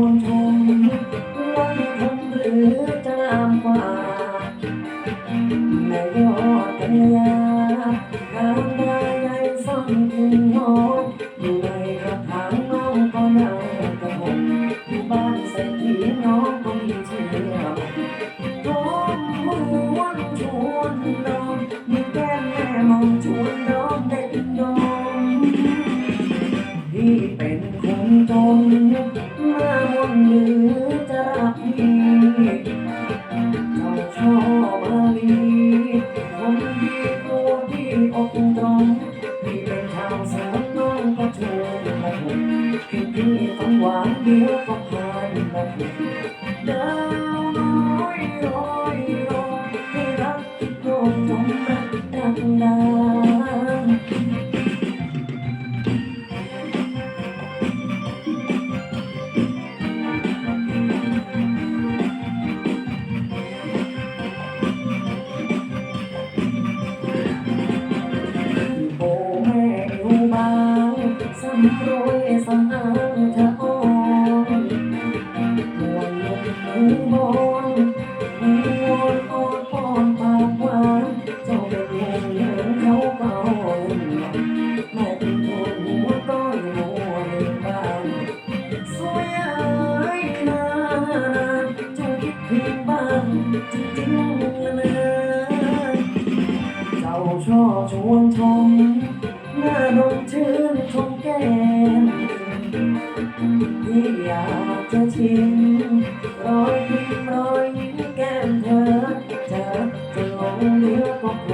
วนชมวันคงหรือจะงามกว่าแม่ยอดกัญญาการได้ใหญ่ฟังถึงน้องอยู่ในกระถางน้องก็นั่งกระหมอยู่บ้านเศรษฐีน้องก็มีเชื่อพร้อมวนชวนน้องมีแก้มแม่มองชวนน้อง คือพี่ฝันหวานเดียวก็ผ่านมาถึงดาวน้อยลอยลงให้รักที่โลกจงรักดังดานโอ้แม่อยู่บ้างสำรวยสำอาง ชอบชวนชมหน้าดมชื่นชมแก้มที่อยากจะชิมรอยยิ้มรอยยิ้มแก้มเธอจะจะลงเหลือก็กลั